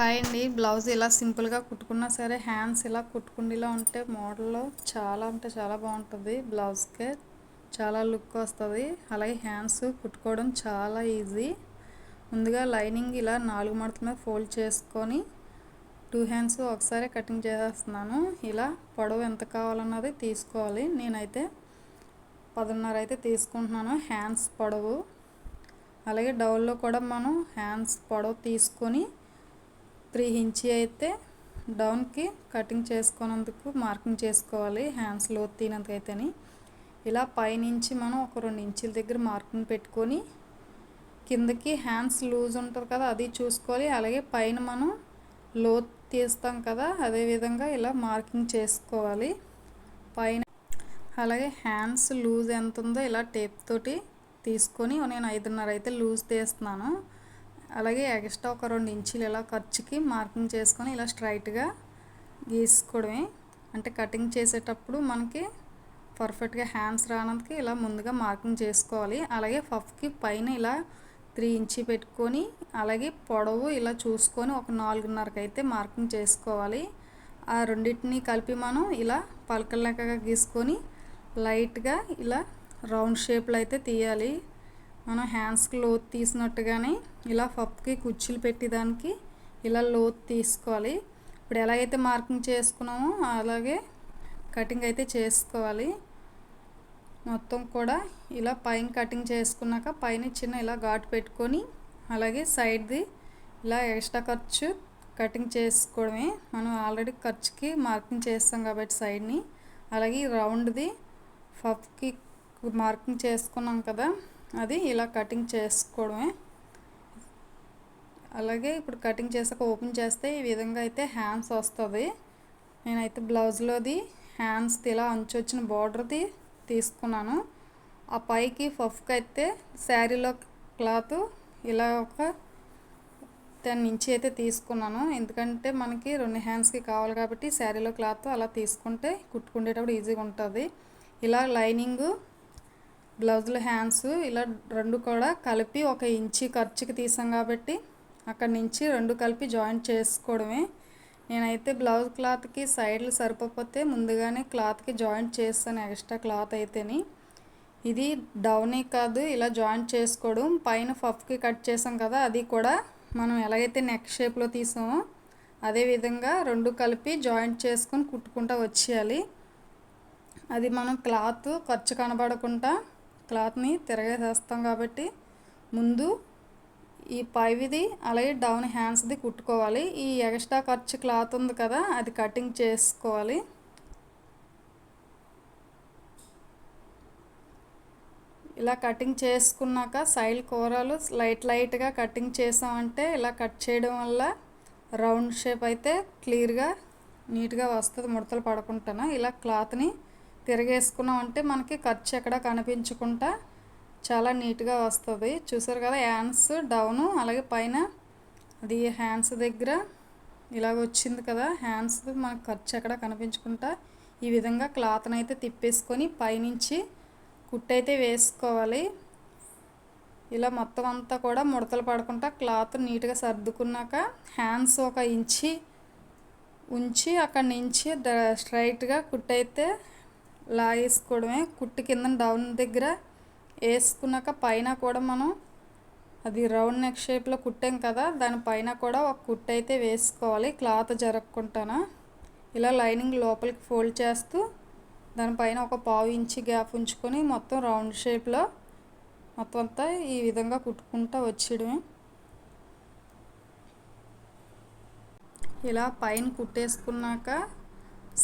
Hi అండి. Blouse ఇలా సింపుల్గా కుట్టుకున్నా సరే హ్యాండ్స్ ఇలా కుట్టుకుండీలో ఉంటే మోడల్లో చాలా అంటే చాలా బాగుంటుంది బ్లౌజ్కే. చాలా లుక్ వస్తుంది. అలాగే హ్యాండ్స్ కుట్టుకోవడం చాలా ఈజీ. ముందుగా లైనింగ్ ఇలా నాలుగు మడత మీద ఫోల్డ్ చేసుకొని టూ హ్యాండ్స్ ఒకసారి కటింగ్ చేసేస్తున్నాను. ఇలా పొడవు ఎంత కావాలన్నది తీసుకోవాలి. నేనైతే పదున్నర అయితే తీసుకుంటున్నాను హ్యాండ్స్ పొడవు. అలాగే డౌల్లో కూడా మనం హ్యాండ్స్ పొడవు తీసుకొని త్రీ ఇంచి అయితే డౌన్కి కటింగ్ చేసుకున్నందుకు మార్కింగ్ చేసుకోవాలి హ్యాండ్స్ లోత్ తీనందుకైతేని ఇలా పైనుంచి మనం ఒక రెండు ఇంచుల దగ్గర మార్కింగ్ పెట్టుకొని కిందకి హ్యాండ్స్ లూజ్ ఉంటుంది కదా అది చూసుకోవాలి. అలాగే పైన మనం లోత్ తీస్తాం కదా అదేవిధంగా ఇలా మార్కింగ్ చేసుకోవాలి. పైన అలాగే హ్యాండ్స్ లూజ్ ఎంత ఉందో ఇలా టేప్ తోటి తీసుకొని నేను ఐదున్నర అయితే లూజ్ తీస్తున్నాను. అలాగే ఎక్స్ట్రా ఒక రెండు ఇంచులు ఇలా ఖర్చుకి మార్కింగ్ చేసుకొని ఇలా స్ట్రైట్గా గీసుకోవడమే. అంటే కటింగ్ చేసేటప్పుడు మనకి పర్ఫెక్ట్గా హ్యాండ్స్ రానందుకు ఇలా ముందుగా మార్కింగ్ చేసుకోవాలి. అలాగే పఫ్కి పైన ఇలా త్రీ ఇంచి పెట్టుకొని అలాగే పొడవు ఇలా చూసుకొని ఒక నాలుగున్నరకు అయితే మార్కింగ్ చేసుకోవాలి. ఆ రెండింటిని కలిపి మనం ఇలా పలకలెక్కగా గీసుకొని లైట్గా ఇలా రౌండ్ షేప్లో అయితే తీయాలి. మనం హ్యాండ్స్కి లోతు తీసినట్టుగానే ఇలా పప్పుకి కుర్చీలు పెట్టేదానికి ఇలా లోతు తీసుకోవాలి. ఇప్పుడు ఎలాగైతే మార్కింగ్ చేసుకున్నామో అలాగే కటింగ్ అయితే చేసుకోవాలి. మొత్తం కూడా ఇలా పైన కటింగ్ చేసుకున్నాక పైన చిన్న ఇలా ఘాటు పెట్టుకొని అలాగే సైడ్ది ఇలా ఎక్స్ట్రా ఖర్చు కటింగ్ చేసుకోవడమే. మనం ఆల్రెడీ ఖర్చుకి మార్కింగ్ చేస్తాం కాబట్టి సైడ్ని. అలాగే రౌండ్ది పఫ్కి మార్కింగ్ చేసుకున్నాం కదా. అది ఇలా కటింగ్ చేసుకోవడమే. అలాగే ఇప్పుడు కటింగ్ చేసాక ఓపెన్ చేస్తే ఈ విధంగా అయితే హ్యాండ్స్ వస్తుంది. నేనైతే బ్లౌజ్లోది హ్యాండ్స్ ఇలా అంచు వచ్చిన బార్డర్ది తీసుకున్నాను. ఆ పైకి ఫఫ్కి అయితే శారీలో క్లాత్ ఇలా ఒక దాని నుంచి అయితే తీసుకున్నాను. ఎందుకంటే మనకి రెండు హ్యాండ్స్కి కావాలి కాబట్టి శారీలో క్లాత్ అలా తీసుకుంటే కుట్టుకునేటప్పుడు ఈజీగా ఉంటుంది. ఇలా లైనింగు బ్లౌజ్లో హ్యాండ్స్ ఇలా రెండు కూడా కలిపి ఒక ఇంచి ఖర్చుకి తీసాం కాబట్టి అక్కడి నుంచి రెండు కలిపి జాయింట్ చేసుకోవడమే. నేనైతే బ్లౌజ్ క్లాత్కి సైడ్లు సరిపోతే ముందుగానే క్లాత్కి జాయింట్ చేస్తాను ఎక్స్ట్రా క్లాత్ అయితేని. ఇది డౌనే కాదు ఇలా జాయింట్ చేసుకోవడం. పైన పఫ్కి కట్ చేసాం కదా అది కూడా మనం ఎలాగైతే నెక్ షేప్లో తీసామో అదేవిధంగా రెండు కలిపి జాయింట్ చేసుకొని కుట్టుకుంటూ వచ్చేయాలి. అది మనం క్లాత్ ఖర్చు కనబడకుండా క్లాత్ని తిరగేసేస్తాం కాబట్టి ముందు ఈ పైవిది అలాగే డౌన్ హ్యాండ్స్ది కుట్టుకోవాలి. ఈ ఎక్స్ట్రా ఖర్చు క్లాత్ ఉంది కదా అది కటింగ్ చేసుకోవాలి. ఇలా కటింగ్ చేసుకున్నాక సైడ్ కూరలు లైట్ లైట్గా కటింగ్ చేసామంటే ఇలా కట్ చేయడం వల్ల రౌండ్ షేప్ అయితే క్లియర్గా నీట్గా వస్తుంది ముడతలు పడకుండా ఇలా క్లాత్ని తిరగేసుకున్నామంటే మనకి ఖర్చు ఎక్కడ కనిపించకుండా చాలా నీట్గా వస్తుంది. చూసారు కదా హ్యాండ్స్ డౌను అలాగే పైన అది హ్యాండ్స్ దగ్గర ఇలాగ వచ్చింది కదా హ్యాండ్స్ మనకు ఖర్చు ఎక్కడ కనిపించకుండా ఈ విధంగా క్లాత్ని అయితే తిప్పేసుకొని పైనుంచి కుట్టయితే వేసుకోవాలి. ఇలా మొత్తం అంతా కూడా ముడతలు పడకుండా క్లాత్ నీట్గా సర్దుకున్నాక హ్యాండ్స్ ఒక ఇంచి ఉంచి అక్కడి నుంచి స్ట్రైట్గా కుట్టయితే లాగేసుకోవడమే. కుట్టు కింద డౌన్ దగ్గర వేసుకున్నాక పైన కూడా మనం అది రౌండ్ నెక్ షేప్లో కుట్టాం కదా దానిపైన కూడా ఒక కుట్టు అయితే వేసుకోవాలి. క్లాత్ జరగకుండానా ఇలా లైనింగ్ లోపలికి ఫోల్డ్ చేస్తూ దానిపైన ఒక పావు ఇంచి గ్యాప్ ఉంచుకొని మొత్తం రౌండ్ షేప్లో మొత్తం అంతా ఈ విధంగా కుట్టుకుంటూ వచ్చేయడమే. ఇలా పైన కుట్టేసుకున్నాక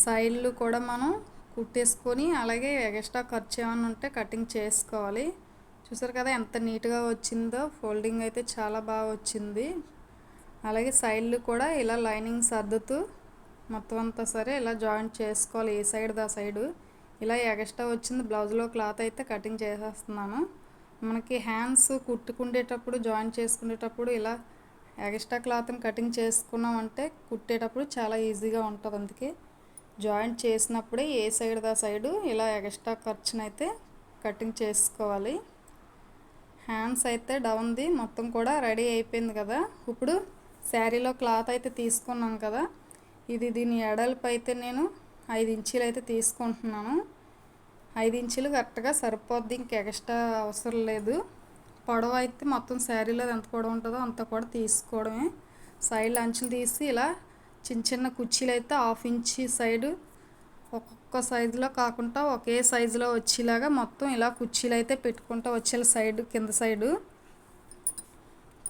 సైడ్లు కూడా మనం కుట్టేసుకొని అలాగే ఎక్స్ట్రా ఖర్చు ఏమైనా ఉంటే కటింగ్ చేసుకోవాలి. చూసారు కదా ఎంత నీట్గా వచ్చిందో ఫోల్డింగ్ అయితే చాలా బాగా వచ్చింది. అలాగే సైడ్లు కూడా ఇలా లైనింగ్ సర్దుతూ మొత్తం అంతా సరే ఇలా జాయింట్ చేసుకోవాలి. ఏ సైడ్ దా సైడు. ఇలా ఎక్స్ట్రా వచ్చింది. బ్లౌజ్లో క్లాత్ అయితే కటింగ్ చేసేస్తున్నాను. మనకి హ్యాండ్స్ కుట్టుకుండేటప్పుడు జాయింట్ చేసుకునేటప్పుడు ఇలా ఎక్స్ట్రా క్లాత్ని కటింగ్ చేసుకున్నామంటే కుట్టేటప్పుడు చాలా ఈజీగా ఉంటుంది అందుకే. జాయింట్ చేసినప్పుడే ఏ సైడ్ దా సైడు ఇలా ఎక్స్ట్రా ఖర్చునైతే కటింగ్ చేసుకోవాలి. హ్యాండ్స్ అయితే డౌన్ది మొత్తం కూడా రెడీ అయిపోయింది కదా. ఇప్పుడు శారీలో క్లాత్ అయితే తీసుకున్నాం కదా. ఇది దీని ఎడల్పు అయితే నేను ఐదు ఇంచీలు అయితే తీసుకుంటున్నాను. ఐదు ఇంచీలు కరెక్ట్గా సరిపోద్ది ఇంక ఎక్స్ట్రా అవసరం లేదు. పొడవు అయితే మొత్తం శారీలో ఎంత పొడవు ఉంటుందో అంత కూడా తీసుకోవడమే. సైడ్ అంచులు తీసి ఇలా చిన్న చిన్న కుర్చీలు అయితే హాఫ్ ఇంచ్ సైడు ఒక్కొక్క సైజులో కాకుండా ఒకే సైజులో వచ్చేలాగా మొత్తం ఇలా కుర్చీలు అయితే పెట్టుకుంటూ వచ్చేలా సైడ్ కింద సైడు.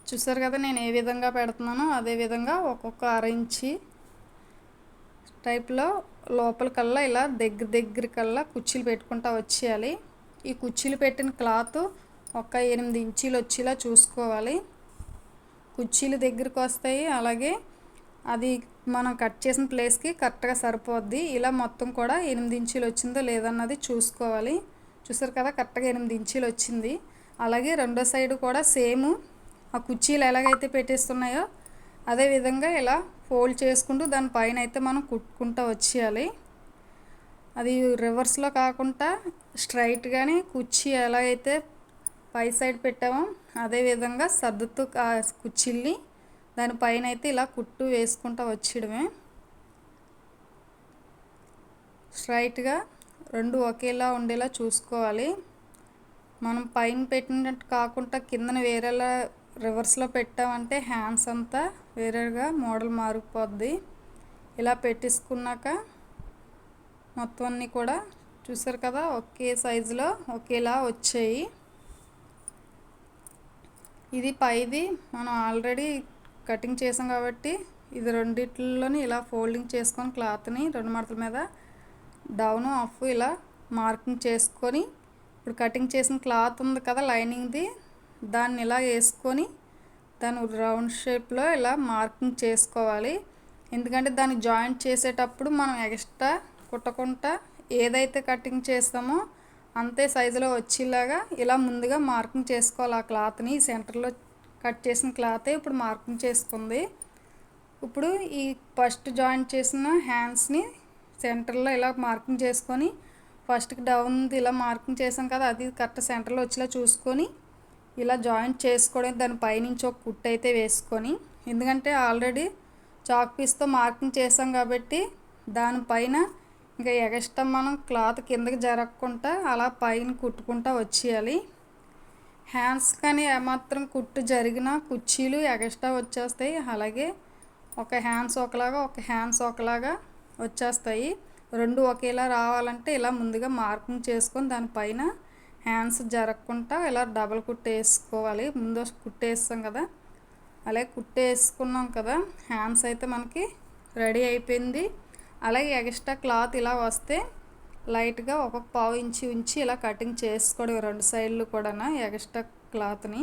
చూసారు కదా నేను ఏ విధంగా పెడుతున్నానో? అదే విధంగా ఒక్కొక్క అర ఇంచి టైప్లో లోపలికల్లా ఇలా దగ్గర దగ్గరికల్లా కుర్చీలు పెట్టుకుంటా వచ్చేయాలి. ఈ కుర్చీలు పెట్టిన క్లాత్ ఒక ఎనిమిది ఇంచీలు వచ్చేలా చూసుకోవాలి. కుర్చీలు దగ్గరికి వస్తాయి. అలాగే అది మనం కట్ చేసిన ప్లేస్కి కరెక్ట్గా సరిపోద్ది. ఇలా మొత్తం కూడా ఎనిమిది ఇంచీలు వచ్చిందో లేదన్నది చూసుకోవాలి. చూసారు కదా కరెక్ట్గా ఎనిమిది ఇంచీలు వచ్చింది. అలాగే రెండో సైడ్ కూడా సేమ్. ఆ కుర్చీలు ఎలాగైతే పెట్టేస్తున్నాయో అదే విధంగా ఇలా ఫోల్డ్ చేసుకుంటూ దానిపైన అయితే మనం కుట్టుకుంటూ వచ్చేయాలి. అది రివర్స్లో కాకుండా స్ట్రైట్గానే కుర్చీ ఎలాగైతే పై సైడ్ పెట్టామో అదే విధంగా సర్దుతూ కుర్చీల్ని దానిపైన అయితే ఇలా కుట్టు వేసుకుంటూ వచ్చేయడమే. స్ట్రైట్గా రెండు ఒకేలా ఉండేలా చూసుకోవాలి. మనం పైన పెట్టినట్టు కాకుండా కిందన వేరేలా రివర్స్లో పెట్టామంటే హ్యాండ్స్ అంతా వేరేగా మోడల్ మారిపోద్ది. ఇలా పెట్టేసుకున్నాక మొత్తం అన్నీ కూడా చూసారు కదా ఒకే సైజులో ఒకేలా వచ్చాయి. ఇది పైది మనం ఆల్రెడీ కటింగ్ చేసాం కాబట్టి ఇది రెండిట్లోని ఇలా ఫోల్డింగ్ చేసుకొని క్లాత్ని రెండు మడతల మీద డౌన్ ఆఫ్ ఇలా మార్కింగ్ చేసుకొని ఇప్పుడు కటింగ్ చేసిన క్లాత్ ఉంది కదా లైనింగ్ది దాన్ని ఇలా వేసుకొని దాని రౌండ్ షేప్లో ఇలా మార్కింగ్ చేసుకోవాలి. ఎందుకంటే దాన్ని జాయింట్ చేసేటప్పుడు మనం ఎక్స్ట్రా కుట్టకుండా ఏదైతే కటింగ్ చేస్తామో అంతే సైజులో వచ్చేలాగా ఇలా ముందుగా మార్కింగ్ చేసుకోవాలి ఆ క్లాత్ని సెంటర్లో కట్ చేసిన క్లాతే ఇప్పుడు మార్కింగ్ చేసుకుంది. ఇప్పుడు ఈ ఫస్ట్ జాయింట్ చేసిన హ్యాండ్స్ని సెంటర్లో ఇలా మార్కింగ్ చేసుకొని ఫస్ట్కి డౌన్ ఇలా మార్కింగ్ చేసాం కదా అది కరెక్ట్ సెంటర్లో వచ్చేలా చూసుకొని ఇలా జాయింట్ చేసుకోవడం దాని పైనుంచి ఒక కుట్టు అయితే వేసుకొని ఎందుకంటే ఆల్రెడీ చాక్ పీస్తో మార్కింగ్ చేసాం కాబట్టి దానిపైన ఇంకా ఎగస్ట్రా మనం క్లాత్ కిందకి జరగకుండా అలా పైన కుట్టుకుంటా వచ్చేయాలి. హ్యాండ్స్ కానీ ఏమాత్రం కుట్టు జరిగిన కుర్చీలు ఎగస్ట్రా వచ్చేస్తాయి. అలాగే ఒక హ్యాండ్స్ ఒకలాగా ఒక హ్యాండ్స్ ఒకలాగా వచ్చేస్తాయి. రెండు ఒకేలా రావాలంటే ఇలా ముందుగా మార్కింగ్ చేసుకొని దానిపైన హ్యాండ్స్ జరగకుండా ఇలా డబల్ కుట్టు వేసుకోవాలి. ముందు కుట్టు వేస్తాం కదా. అలాగే కుట్టు వేసుకున్నాం కదా. హ్యాండ్స్ అయితే మనకి రెడీ అయిపోయింది. అలాగే ఎక్స్ట్రా క్లాత్ ఇలా వస్తే లైట్గా ఒక పావు ఇంచి ఉంచి ఇలా కటింగ్ చేసుకోవడం రెండు సైడ్లు కూడా ఎక్స్ట్రా క్లాత్ని.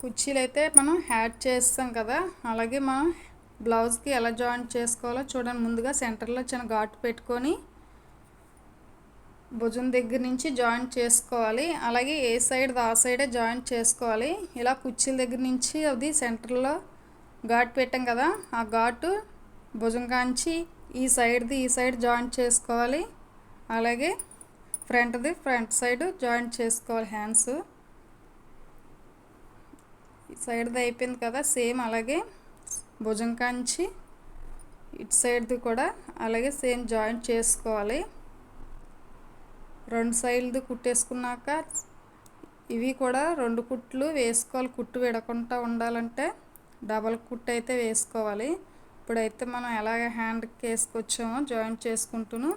కుర్చీలు అయితే మనం హ్యాడ్ చేస్తాం కదా అలాగే మనం బ్లౌజ్కి ఎలా జాయింట్ చేసుకోవాలో చూడండి. ముందుగా సెంటర్లో చిన్న ఘాటు పెట్టుకొని భుజం దగ్గర నుంచి జాయింట్ చేసుకోవాలి. అలాగే ఏ సైడ్ ఆ సైడే జాయింట్ చేసుకోవాలి. ఇలా కుర్చీల దగ్గర నుంచి అది సెంటర్లో ఘాటు పెట్టాం కదా ఆ ఘాటు భుజం కాంచి ఈ సైడ్ది ఈ సైడ్ జాయింట్ చేసుకోవాలి. అలాగే ఫ్రంట్ది ఫ్రంట్ సైడ్ జాయింట్ చేసుకోవాలి హ్యాండ్స్. ఈ సైడ్ది అయిపోయింది కదా సేమ్ అలాగే భుజం కాంచి ఇటు సైడ్ది కూడా అలాగే సేమ్ జాయింట్ చేసుకోవాలి. రెండు సైడ్ది కుట్టేసుకున్నాక ఇవి కూడా రెండు కుట్లు వేసుకోవాలి. కుట్టు విడకుండా ఉండాలంటే డబల్ కుట్టు అయితే వేసుకోవాలి. ఇప్పుడైతే మనం ఎలాగ హ్యాండ్కి వేసుకొచ్చామో జాయింట్ చేసుకుంటూను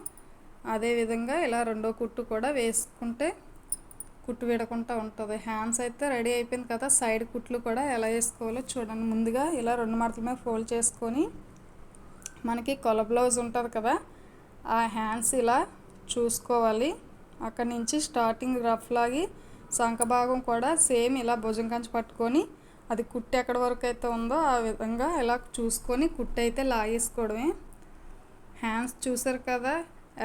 అదేవిధంగా ఇలా రెండో కుట్టు కూడా వేసుకుంటే కుట్టు విడకుండా ఉంటుంది. హ్యాండ్స్ అయితే రెడీ అయిపోయింది కదా సైడ్ కుట్లు కూడా ఎలా వేసుకోవాలో చూడండి. ముందుగా ఇలా రెండు మడతల మీద ఫోల్డ్ చేసుకొని మనకి కొల బ్లౌజ్ ఉంటుంది కదా ఆ హ్యాండ్స్ ఇలా చూసుకోవాలి. అక్కడి నుంచి స్టార్టింగ్ రఫ్ లాగి సంఖ భాగం కూడా సేమ్ ఇలా భుజం కంచి పట్టుకొని అది కుట్టు ఎక్కడి వరకు అయితే ఉందో ఆ విధంగా ఇలా చూసుకొని కుట్టు అయితే లాగేసుకోవడమే. హ్యాండ్స్ చూసారు కదా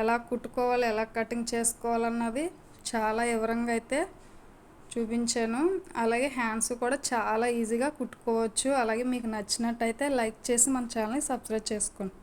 ఎలా కుట్టుకోవాలి ఎలా కటింగ్ చేసుకోవాలన్నది చాలా వివరంగా అయితే చూపించాను. అలాగే హ్యాండ్స్ కూడా చాలా ఈజీగా కుట్టుకోవచ్చు. అలాగే మీకు నచ్చినట్టయితే లైక్ చేసి మన ఛానల్ని సబ్స్క్రైబ్ చేసుకోండి.